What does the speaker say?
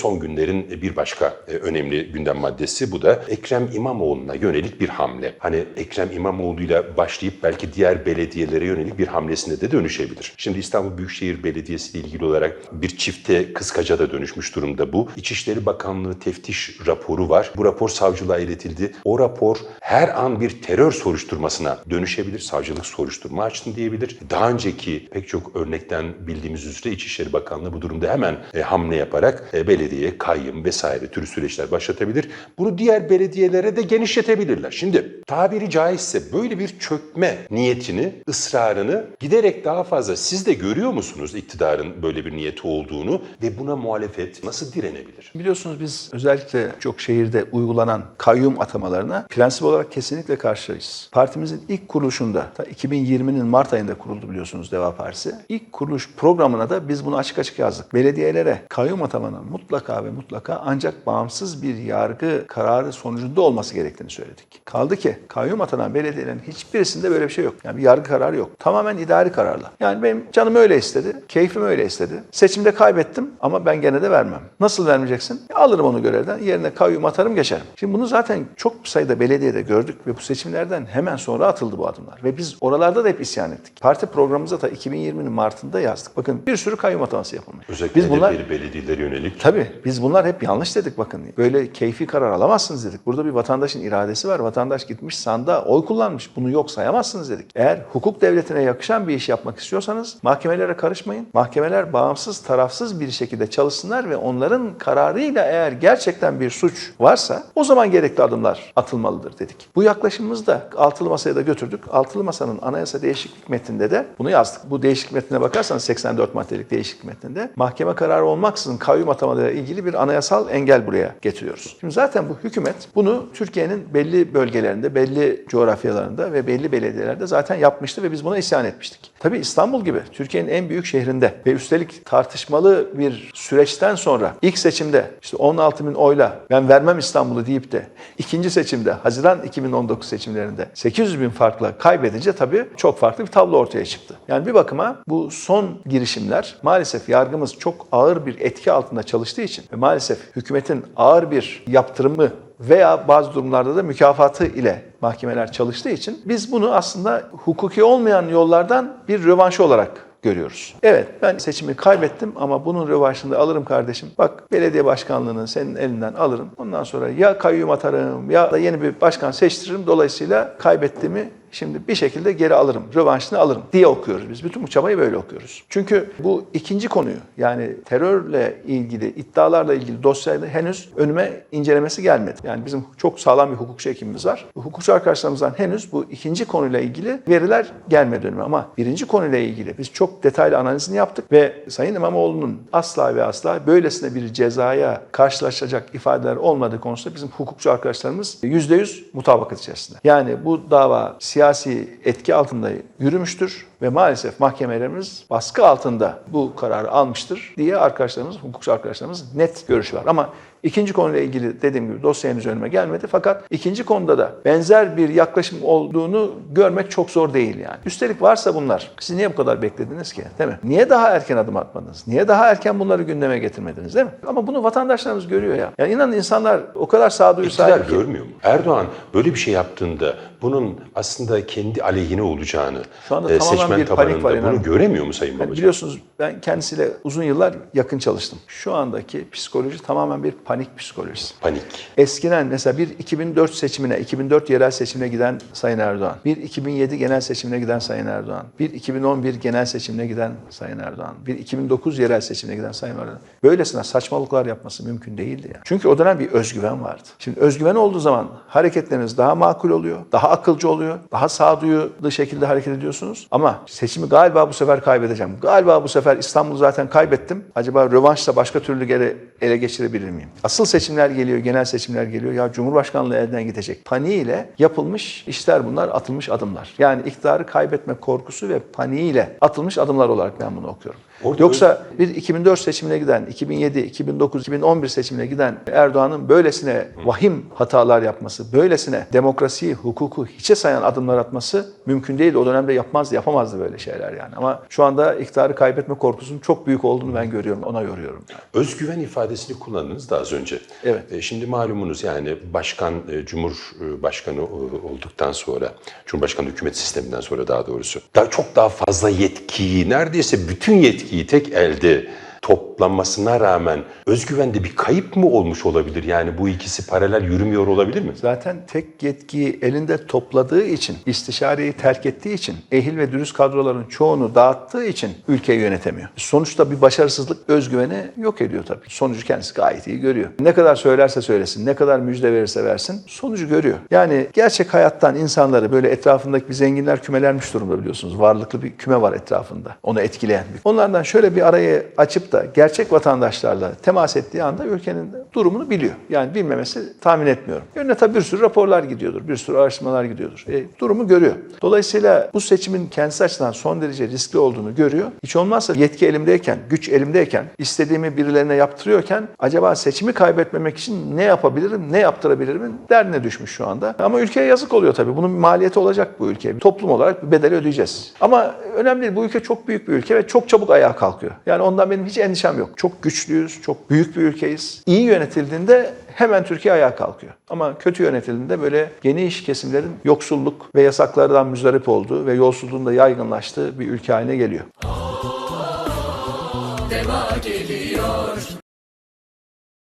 son günlerin bir başka e, önemli gündem maddesi bu da Ekrem İmamoğlu'na yönelik bir hamle. Hani Ekrem İmamoğlu'yla başlayıp belki diğer belediyelere yönelik bir hamlesine de dönüşebilir. Şimdi İstanbul Büyükşehir Belediyesi ile ilgili olarak bir çifte kıskaca da dönüşmüş durumda bu. İçişleri Bakanlığı teftiş raporu var. Bu rapor savcılığa iletildi. O rapor her an bir terör soruşturmasına dönüşebilir. Savcılık soruşturma açtım diyebilir. Daha önceki pek çok örnekten bildiğimiz üzere İçişleri Bakanlığı bu durumda hemen e, hamle yaparak e, belediyeye kayyım vesaire türü süreçler başlatabilir. Bunu diğer belediyelere de genişletebilirler. Şimdi tabiri caizse böyle bir çökme niyetini, ısrarını giderek daha fazla siz de görüyor musunuz iktidarın böyle bir niyeti olduğunu ve buna muhalefet nasıl direnebilir? Biliyorsunuz biz özellikle çok şehirde uygulanan kayyum atamalarına prensip olarak kesinlikle karşıyız. Partimizin ilk kuruluşunda, ta 2020'nin Mart ayında kuruldu biliyorsunuz Deva Partisi. İlk kuruluş programına da biz bunu açık açık yazdık. Belediyelere kayyum atamanın mutlaka ve mutlaka ancak bağımsız bir yargı kararı sonucunda olması gerektiğini söyledik. Kaldı ki kayyum atanan belediyelerin hiçbirisinde böyle bir şey yok. Yani bir yargı kararı yok. Tamamen idari kararla. Yani benim canım öyle istedi, keyfim öyle istedi. Seçimde kaybettim ama ben gene de vermem. Nasıl vermeyeceksin? E, Alırım onu görevden, yerine kayyum atarım geçerim. Şimdi bunu zaten çok sayıda belediyede gördük ve bu seçimlerden hemen sonra atıldı bu adımlar. Ve biz oralarda da hep isyan ettik. Parti programımıza da 2020'nin Mart'ında yazdık. Bakın bir sürü kayyum ataması yapılmış. Özellikle biz bunlar hedefleri belediyelere yönelik. Tabii biz bunlar hep yanlış dedik bakın. Böyle keyfi karar alamazsınız dedik. Burada bir vatandaşın iradesi var. Vatandaş gitmiş sandığa oy kullanmış. Bunu yok sayamazsınız dedik. Eğer hukuk devletine yakışan bir iş yapmak istiyorsanız mahkemelere karışmayın. Mahkemeler bağımsız, tarafsız bir şekilde çalışsınlar ve onların kararıyla eğer gerçekten bir suç varsa o zaman gerekli adımlar atılmalıdır dedik. Bu yaklaşımımızı da altılı masaya da götürdük. Altılı masanın anayasa değişiklik metninde de bunu yazdık. Bu değişiklik metnine bakarsanız 84 maddelik değişiklik metninde mahkeme kararı olmaksızın kayyum atamalarıyla ilgili bir anayasal engel buraya getiriyoruz. Şimdi zaten bu hükümet bunu Türkiye'nin belli bölgelerinde, belli coğrafyalarında ve belli belediyelerde zaten yapmıştı ve biz buna isyan etmiştik. Tabii İstanbul gibi Türkiye'nin en büyük şehrinde ve üstelik tartışmalı bir süreçten sonra ilk seçimde işte 16 bin oyla ben vermem İstanbul'u deyip de ikinci seçimde Haziran 2019 seçimlerinde 800 bin farkla kaybedince tabii çok farklı bir tablo ortaya çıktı. Yani bir bakıma bu son girişimler maalesef yargımız çok ağır bir etki altında çalıştığı için ve maalesef hükümetin ağır bir yaptırımı veya bazı durumlarda da mükafatı ile mahkemeler çalıştığı için biz bunu aslında hukuki olmayan yollardan bir rövanşı olarak görüyoruz. Evet ben seçimi kaybettim ama bunun rövanşını da alırım kardeşim. Bak belediye başkanlığını senin elinden alırım. Ondan sonra ya kayyum atarım ya da yeni bir başkan seçtiririm. Dolayısıyla kaybettiğimi Şimdi bir şekilde geri alırım, rövanşını alırım diye okuyoruz biz. Bütün bu çabayı böyle okuyoruz. Çünkü bu ikinci konuyu yani terörle ilgili, iddialarla ilgili dosyayla henüz önüme incelemesi gelmedi. Yani bizim çok sağlam bir hukukçu ekibimiz var. Hukukçu arkadaşlarımızdan henüz bu ikinci konuyla ilgili veriler gelmedi önüme. Ama birinci konuyla ilgili biz çok detaylı analizini yaptık ve Sayın İmamoğlu'nun asla ve asla böylesine bir cezaya karşılaşacak ifadeler olmadığı konusunda bizim hukukçu arkadaşlarımız %100 mutabakat içerisinde. Yani bu dava siyasi etki altında yürümüştür ve maalesef mahkemelerimiz baskı altında bu kararı almıştır diye arkadaşlarımız, hukukçu arkadaşlarımız net görüşü var. Ama ikinci konuyla ilgili dediğim gibi dosya henüz önüme gelmedi. Fakat ikinci konuda da benzer bir yaklaşım olduğunu görmek çok zor değil yani. Üstelik varsa bunlar, siz niye bu kadar beklediniz ki? Değil mi? Niye daha erken adım atmadınız? Niye daha erken bunları gündeme getirmediniz değil mi? Ama bunu vatandaşlarımız görüyor ya. Yani inanın insanlar o kadar sağduyu sahip ki. görmüyor mu? Erdoğan böyle bir şey yaptığında bunun aslında kendi aleyhine olacağını Şu anda e, tamamen bir panik var bunu inanın. göremiyor mu Sayın Yani Babacan? biliyorsunuz ben kendisiyle uzun yıllar yakın çalıştım. Şu andaki psikoloji tamamen bir panik psikolojisi. Panik. Eskiden mesela bir 2004 seçimine, 2004 yerel seçimine giden Sayın Erdoğan, bir 2007 genel seçimine giden Sayın Erdoğan, bir 2011 genel seçimine giden Sayın Erdoğan, bir 2009 yerel seçimine giden Sayın Erdoğan. Böylesine saçmalıklar yapması mümkün değildi yani. Çünkü o dönem bir özgüven vardı. Şimdi özgüven olduğu zaman hareketleriniz daha makul oluyor, daha akılcı oluyor, daha sağduyulu şekilde hareket ediyorsunuz. Ama seçimi galiba bu sefer kaybedeceğim. Galiba bu sefer İstanbul'u zaten kaybettim. Acaba rövanşla başka türlü geri ele geçirebilir miyim? Asıl seçimler geliyor, genel seçimler geliyor. Ya Cumhurbaşkanlığı elden gidecek. Paniğiyle yapılmış işler bunlar, atılmış adımlar. Yani iktidarı kaybetme korkusu ve paniğiyle atılmış adımlar olarak ben bunu okuyorum. Orada Yoksa bir 2004 seçimine giden, 2007, 2009, 2011 seçimine giden Erdoğan'ın böylesine vahim hatalar yapması, böylesine demokrasiyi, hukuku hiçe sayan adımlar atması mümkün değil. O dönemde yapmaz, yapamazdı böyle şeyler yani. Ama şu anda iktidarı kaybetme korkusunun çok büyük olduğunu ben görüyorum, ona yoruyorum. Özgüven ifadesini kullandınız da az önce. Evet. E, Şimdi malumunuz yani başkan, e, cumhurbaşkanı e, olduktan sonra, cumhurbaşkanı hükümet sisteminden sonra daha doğrusu, daha çok daha fazla yetkiyi, neredeyse bütün yetkiyi tek elde toplanmasına rağmen özgüvende bir kayıp mı olmuş olabilir? Yani bu ikisi paralel yürümüyor olabilir mi? Zaten tek yetkiyi elinde topladığı için, istişareyi terk ettiği için, ehil ve dürüst kadroların çoğunu dağıttığı için ülkeyi yönetemiyor. Sonuçta bir başarısızlık özgüveni yok ediyor tabii. Sonucu kendisi gayet iyi görüyor. Ne kadar söylerse söylesin, ne kadar müjde verirse versin, sonucu görüyor. Yani gerçek hayattan insanları böyle etrafındaki bir zenginler kümelenmiş durumda biliyorsunuz. Varlıklı bir küme var etrafında. Onu etkileyen bir. Onlardan şöyle bir arayı açıp da gerçek vatandaşlarla temas ettiği anda ülkenin durumunu biliyor. Yani bilmemesi tahmin etmiyorum. Önüne tabii bir sürü raporlar gidiyordur, bir sürü araştırmalar gidiyordur. E, durumu görüyor. Dolayısıyla bu seçimin kendisi açısından son derece riskli olduğunu görüyor. Hiç olmazsa yetki elimdeyken, güç elimdeyken, istediğimi birilerine yaptırıyorken acaba seçimi kaybetmemek için ne yapabilirim, ne yaptırabilirim derdine düşmüş şu anda. Ama ülkeye yazık oluyor tabii. Bunun maliyeti olacak bu ülkeye. Toplum olarak bir bedel ödeyeceğiz. Ama önemli değil. Bu ülke çok büyük bir ülke ve çok çabuk ayağa kalkıyor. Yani ondan benim hiç endişem yok. Çok güçlüyüz, çok büyük bir ülkeyiz. İyi yönetildiğinde hemen Türkiye ayağa kalkıyor. Ama kötü yönetildiğinde böyle geniş kesimlerin yoksulluk ve yasaklardan müzdarip olduğu ve yolsuzluğun da yaygınlaştığı bir ülke haline geliyor. Gelir